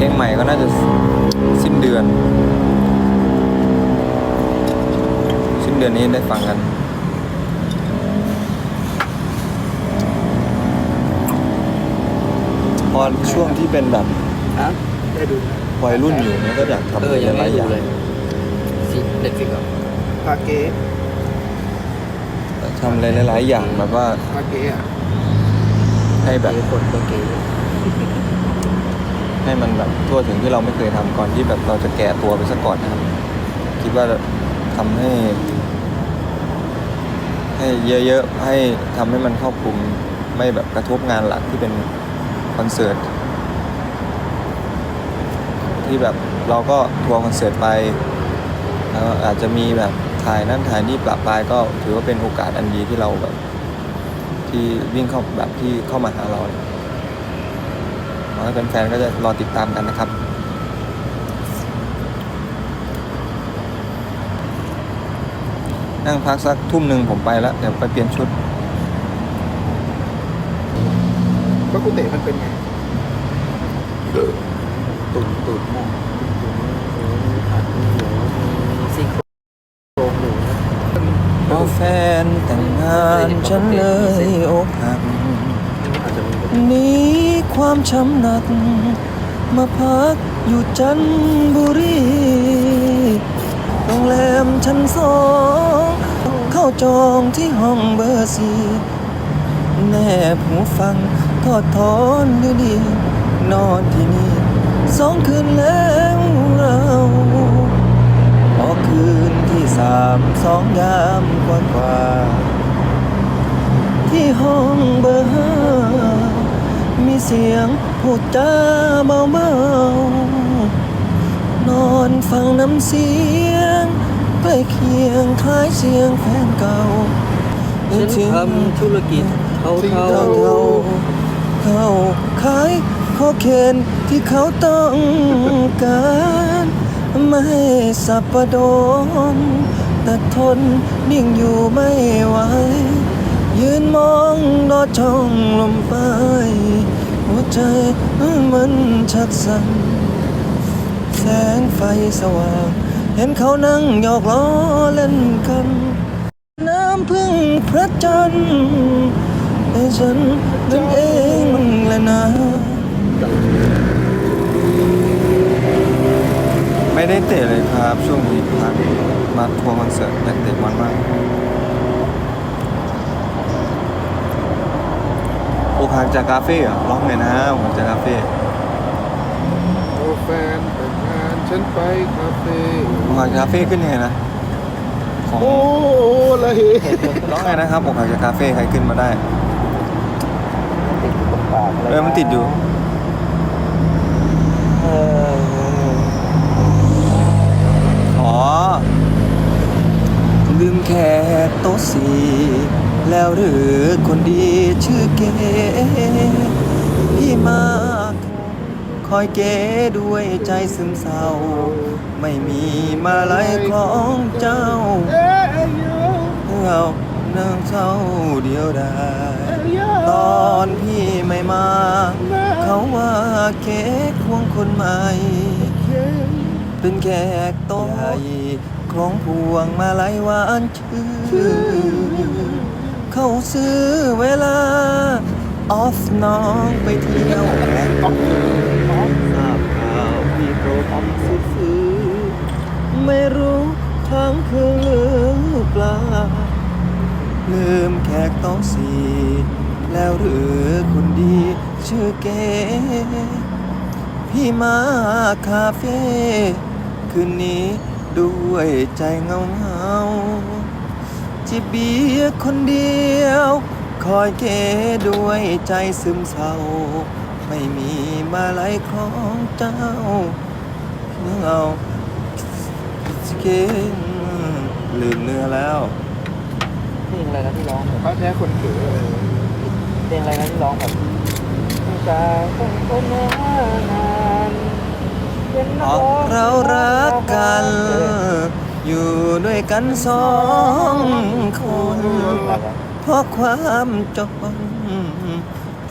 เพลงใหม่ก็น่าจะสิ้นเดือน สิ้นเดือนนี้ได้ฟังกันพอช่วงที่เป็นแบบฮะได้ดูวัยรุ่นอยู่เนี่ยก็อยากทำเออยังหไม่ลายๆดูอย่างเลยสิเน็ตฟิกเหรอพาเก๊ทำอะไรหลาย ๆ อย่างแบบว่าพาเก๊อะให้แบบเก๋คนก็เก๋ ให้มันแบบทั่วถึงที่เราไม่เคยทำก่อนที่แบบเราจะแก่ตัวไปซะก่อนนะครับคิดว่าทำให้ ให้เยอะๆให้ทำให้มันครอบคลุมไม่แบบกระทบงานหลักที่เป็นคอนเสิร์ตที่แบบเราก็ทัวร์คอนเสิร์ตไปแล้วอาจจะมีแบบถ่ายนั่นถ่ายนี่ปรับปลายก็ถือว่าเป็นโอกาสอันดีที่เราแบบ ที่วิ่งเข้าแบบที่เข้ามาหาเราเนี่ย ขอให้แฟนๆก็จะรอติดตามกันนะครับนั่งพักสักทุ่มหนึ่งผมไปแล้ว เดี๋ยวไปเปลี่ยนชุดก็กุเตะมันเป็นไงตุ่นตุ่นหม้อผัดเหนียวมีซี่โครงหมูนะเพราะแฟนแต่งงานฉันเลยอกหักอาจจะมีหนี ความช้ำหนัก มาพักอยู่จันบุรีโรงแรมชั้นสองเข้าจองที่ห้องเบอร์สี่แนบหูฟังทอดทอนดีดีๆนอนที่นี่สองคืนแล้วเราพอคืนที่สามสองยามกว่ากว่า ที่ห้องเบอร์ห้า เสียงพูดจาเบาๆนอนฟังน้ำเสียงใกล้เคียงคล้ายเสียงแฟนเก่าฉันทำธุรกิจเท่าเท่าเท่าเท่าขาขายโคเคนที่เขาต้องการไม่สับประดนแต่ทนนิ่งอยู่ไม่ไหวยืนมองลอดช่องลมไป หัวใจมันชักสั่นแสงไฟสว่าง เห็นเขานั่งหยอกล้อเล่นกัน น้ำพึ่งพระจันทร์ให้ฉันเป็นเองแหละนะไม่ได้เตะเลยครับ ช่วงนี้พักมาทัวร์คอนเสิร์ตแต่เตะมันมาก โอพักจากคาเฟ่เหรอร้องไงนะโอพักจากคาเฟ่โอ้แฟนแต่งงานฉันไปคาเฟ่โอพักจากคาเฟ่ขึ้นยังไงนะของโอ้ละเหร้องไงนะครับโอพักจากคาเฟ่ใครขึ้นมาได้เออมันติดอยู่อ๋อลืมแค่โต๊ะสี แล้วหรือคนดีชื่อเก๋พี่มาคอยเก๋ด้วยใจซึมเศร้า ไม่มีมาลายของเจ้าเอ้ยโยเรานั่งเศร้าเดียวได้เอ้ยโยตอนพี่ไม่มา เขาว่าเก๋ควงคนใหม่ เป็นแขกโต๊ะใหญ่ของพวงมาลัยหวานชื่อ เขาซื้อเวลา ออฟน้องไปเที่ยวแล้ทราบข่าวพี่โปรทำซื้อไม่รู้ค้างคืนหรือเปล่าลืมแขกโต๊ะสี่แล้วหรือคนดีชื่อเก๋พี่มาคาเฟ่คืนนี้ด้วยใจเงาเงา จิบเบียร์คนเดียว คอยเกด้วยใจซึมเศร้า ไม่มีมาลัยของเจ้าเงาเกลืมเนื้อแล้วเพลงอะไรนะที่ร้องแบบพระแท้คนเก๋เพลงอะไรนะที่ร้องแบบตาคนคนนานเป็นนัอ๋อร้องเรารักกันเอออยู่ด้วยกันสองคน เพราะความจน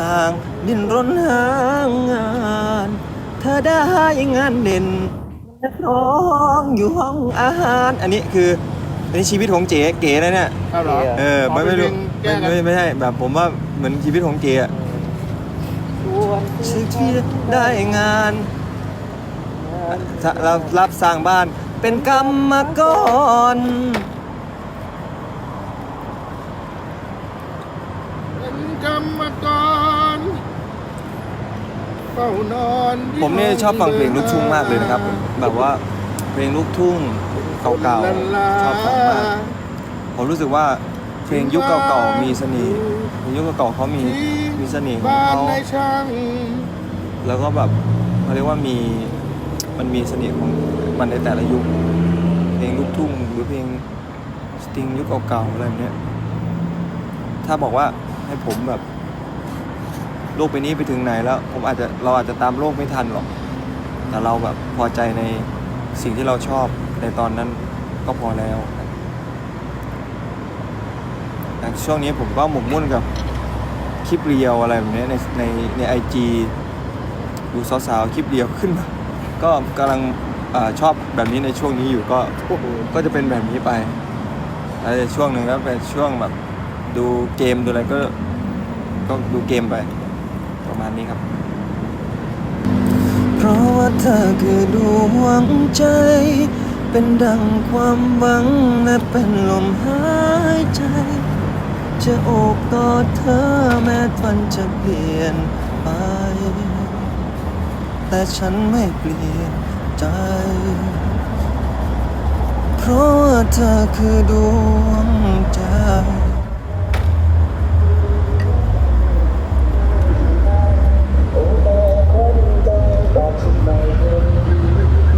ต่างดิ้นรนหางาน เธอได้งานเด่นนักร้องอยู่ห้องอาหาร อันนี้คืออันนี้ชีวิตของเจ๊เก๋นะเนี่ยเอาเหรอ เออไม่ไม่รู้แก้ไม่กันไม่ไม่ใช่แบบผมว่าเหมือนชีวิตของเจ๊อะชวนชีวิตได้งานเรารับสร้างบ้าน เป็นกรรมกรเป็นกรรมกรเฝ้านอนผมเนี่ยชอบฟังเพลงลูกทุ่งมากเลยนะครับ แบบว่าเพลงลูกทุ่งเก่าๆชอบฟังมากผมรู้สึกว่าเพลงยุคเก่าๆมีเสน่ห์เพลงยุคเก่าๆเขามีมีเสน่ห์ของบ้านเขาในช่างแล้วก็แบบเขาเรียกว่ามี มันมีเสน่ห์ของมันในแต่ละยุค เพลงลูกทุ่งหรือเพลงสตริงยุคเก่าๆอะไรแบบเนี้ย ถ้าบอกว่าให้ผมแบบ โลกไปนี้ไปถึงไหนแล้ว ผมอาจจะเราอาจจะตามโลกไม่ทันหรอก แต่เราแบบพอใจในสิ่งที่เราชอบในตอนนั้นก็พอแล้วแต่ช่วงนี้ผมก็หมกมุ่นกับคลิปเรียวอะไรแบบนี้ในในในไอจีดูสาวๆคลิปเรียวขึ้นมา ก็กำลังอาชอบแบบนี้ในช่วงนี้อยู่ก็ก็จะเป็นแบบนี้ไปแล้วช่วงหนึ่งก็เป็นช่วงแบบดูเกมดูอะไรก็ก็ดูเกมไป ประมาณนี้ครับ เพราะว่าเธอคือดวงใจ เป็นดังความหวังและเป็นลมหายใจ จะโอบกอดเธอแม้วันจะเปลี่ยนไป แต่ฉันไม่เปลี่ยนใจ เพราะว่าเธอคือดวงใจ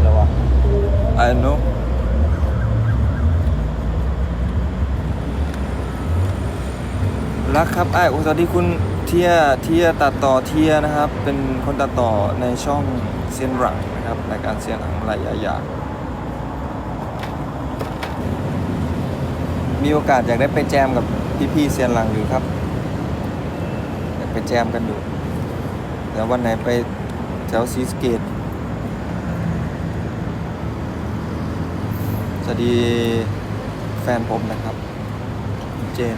แล้วอะ I know รักครับไอ้โอ้สวัสดีคุณ เทียเทียตัดต่อเทียนะครับ เป็นคนตัดต่อในช่องเซียนหลังนะครับรายการเซียนหลังรายยามีโอกาสอยากได้ไปแจมกับพี่ๆเซียนหลังอยู่ครับอยากไปแจมกันอยู่แต่วันไหนไปแถวซีสเกตสวัสดีแฟนผมนะครับ เจน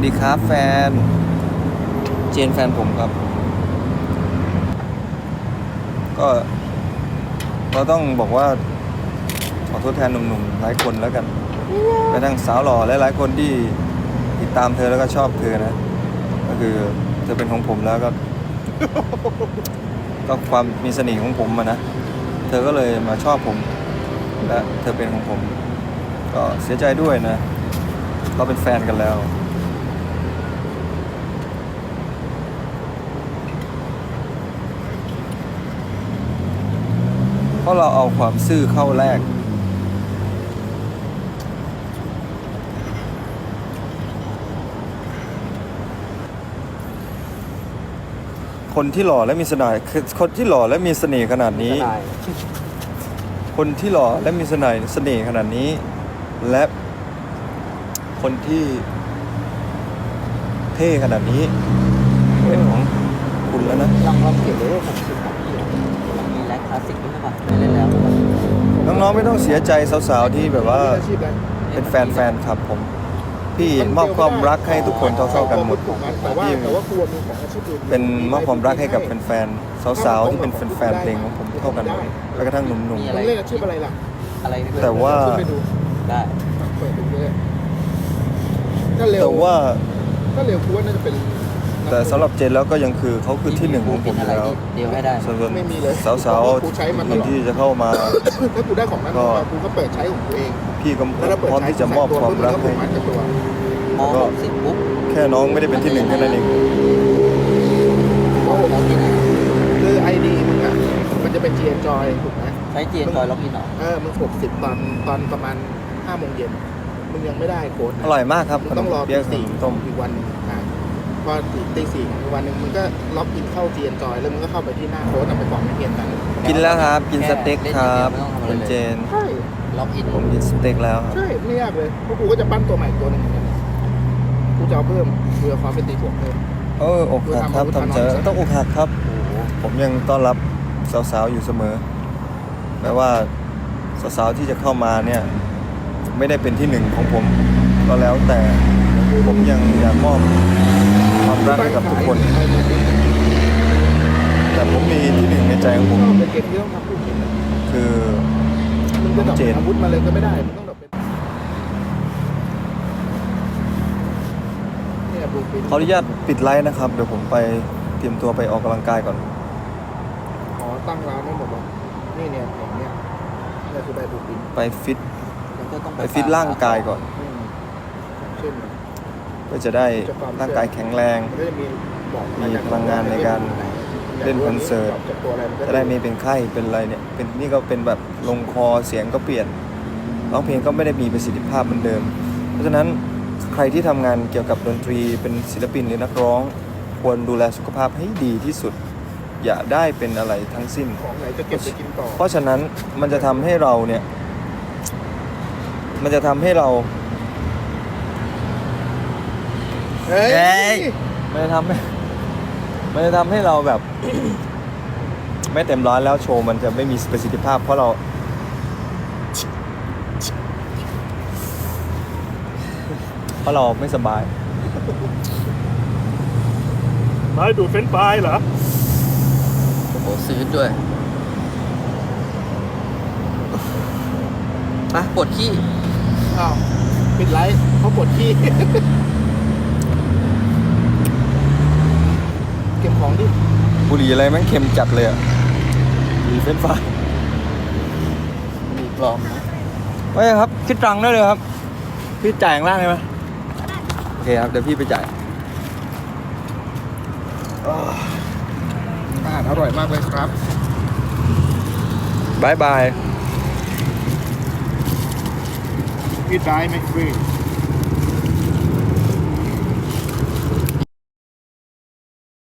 วัสดีครับแฟน เจนแฟนผมครับ ก็เราต้องบอกว่า ขอโทษแทนหนุ่มๆ หลายคนแล้วกันไปทั้งสาวหล่อหลายๆคนที่ติดตามเธอแล้วก็ชอบเธอนะ ก็คือเธอเป็นของผมแล้วก็ ก็ความมีเสน่ห์ของผมอะนะ เธอก็เลยมาชอบผม และเธอเป็นของผม ก็เสียใจด้วยนะ เราเป็นแฟนกันแล้ว ราะเราเอาความซื่อเข้าแลกคนที่หล่อและมีเสน่ห์คือคนที่หล่อและมีเสน่ห์ขนาดนี้ทนายคนที่หล่อและมีเสน่ห์เสน่ห์ขนาดนี้ และคนที่เท่ขนาดนี้ เป็นของคุณแล้วนะลองลองเก็บเลยผมคิดข น้องๆไม่ต้องเสียใจสาวๆที่แบบว่ามีอาชีพอะไรเป็นแฟนแฟนครับผม พี่มอบความรักให้ทุกคนเท่าๆกันหมดแต่ว่าพี่แต่ว่าครัวมีของอาชีพอื่นเป็นมอบความรักให้กับแฟนๆสาวๆที่เป็นแฟนๆเพลงของผมเท่ากันหมดแม้กระทั่งหนุ่มมึงเล่นอาชีพอะไรล่ะอะไรไม่แต่ว่าขึ้นไปดูได้เปิดดูเลยถ้าๆเร็วแต่ว่าถ้าเร็วกูว่าน่าจะเป็น แต่สำหรับเจนแล้วก็ยังคือเขาคือที่หนึ่งของผมอยู่แล้วเดียวให้ได้ ส่วนไม่มีเลยสาวกูใช้มันตๆลอดที่จะเข้ามา ถ้ากูได้ของนั้นก็มากูก็เปิดใช้ของกูเอง พี่ก็แล้วถ้าเปิดพร้อมใช้ที่จะมอบความรักกูให้มันกับตัวมหกสิบปุ๊บแค่น้องไม่ได้เป็นที่หนึ่งแค่นั้นเองมหกแล้วที่ไหนคือไอดีมึงอะมันจะเป็น G Enjoy ถูกไหมใช้จีนจอยล็อกอินเหรอเออมึงหกสิบตอนตอนประมาณห้าโมงเย็นมึงยังไม่ได้โค้ดนะอร่อยมากครับมึขงนต้อมงรอเปี๊ตียะขนสี่มต้มอีกวันหนึ่งอ่า พอตีสี่อีกวันหนึ่งมึงก็ล็อกอินเข้า G Enjoy แล้วมึงก็เข้าไปที่หน้าโค้ดเอาไปบอกนักเรียนกันกินแล้วครับ กินสเต็กครับคุณเจน ใช่ล็อกอินผมกินสเต็กแล้วครับ ใช่ไม่ยากเลยเพราะกูก็จะปั้นตัวใหม่ตัวหนึ่งเหมือนกันกูจะเอาเพิ่มกูจะความเป็นตีบวกเพิ่ม เอออกหักครับทำเจอต้องอกหักครับโอ้โหผมยังต้อนรับสาวๆอยู่เสมอแม้ว่าสาวๆที่จะเข้ามาเนี่ย ไม่ได้เป็นที่หนึ่งของผม ก็แล้วแต่ผมยังอยากมอบความ รักให้กับทุกคน แต่ผมมีที่หนึ่งในใจของผมไปเก็บเยอะครับพูดถึงคือมึงจะแบบเจนอาวุธมาเลยก็ไม่ได้มึงต้องแบบเป็นเนี่ยบูปินขออนุญาตปิดไลฟ์นะครับ เดี๋ยวผมไปเตรียมตัวไปออกกำลังกายก่อนขอตั้งร้านให้หมดเลยนี่เนี่ยแผงเนี่ยเนี่ยคือใบบูปินไปฟิตแล้วก็ต้องไปฟิตร่างกายก่อนอืมเช่นเพื่อจะได้ร่างกายแข็งแรงมันก็จะมีบอกมีพลังงานในการเล่นคอนเสิร์ตจากตัวอะไรมันก็จะได้ไม่เป็นไข้เป็นอะไรเนี่ยเป็นนี่ก็เป็นแบบลงคอเสียงก็เปลี่ยนร้องเพลงก็ไม่ได้มีประสิทธิภาพเหมือนเดิม เพราะฉะนั้นใครที่ทำงานเกี่ยวกับดนตรีเป็นศิลปินหรือนักร้อง ควรดูแลสุขภาพให้ดีที่สุด อย่าได้เป็นอะไรทั้งสิ้นของไหนจะเก็บไปกินต่อเพราะฉะนั้นมันจะทำให้เราเนี่ย มันจะทำให้เรา เฮ้ยเฮ้ย มันจะทำให้มันจะทำให้เราแบบ ไม่เต็มร้อยแล้วโชว์มันจะไม่มีประสิทธิภาพ เพราะเรา เพราะเราไม่สบายไม้ดูดเฟ้นปลายเหรอ โอ้โหซีดด้วยอะปวดขี้อ้าวปิดไลฟ์เขาปวดขี้ เก็บ ของดิบุหรี่อะไรแม่งเค็มจัดเลยอะบุหรี่เฟรนช์ฟรายมีปลอมนะไม่ครับ คิดตังค์ได้เลยครับ พี่จ่ายข้างล่างได้ไหมโอเคครับ เดี๋ยวพี่ไปจ่ายอาหารอร่อยมากเลยครับบายบายพี่ได้ไหมฟรี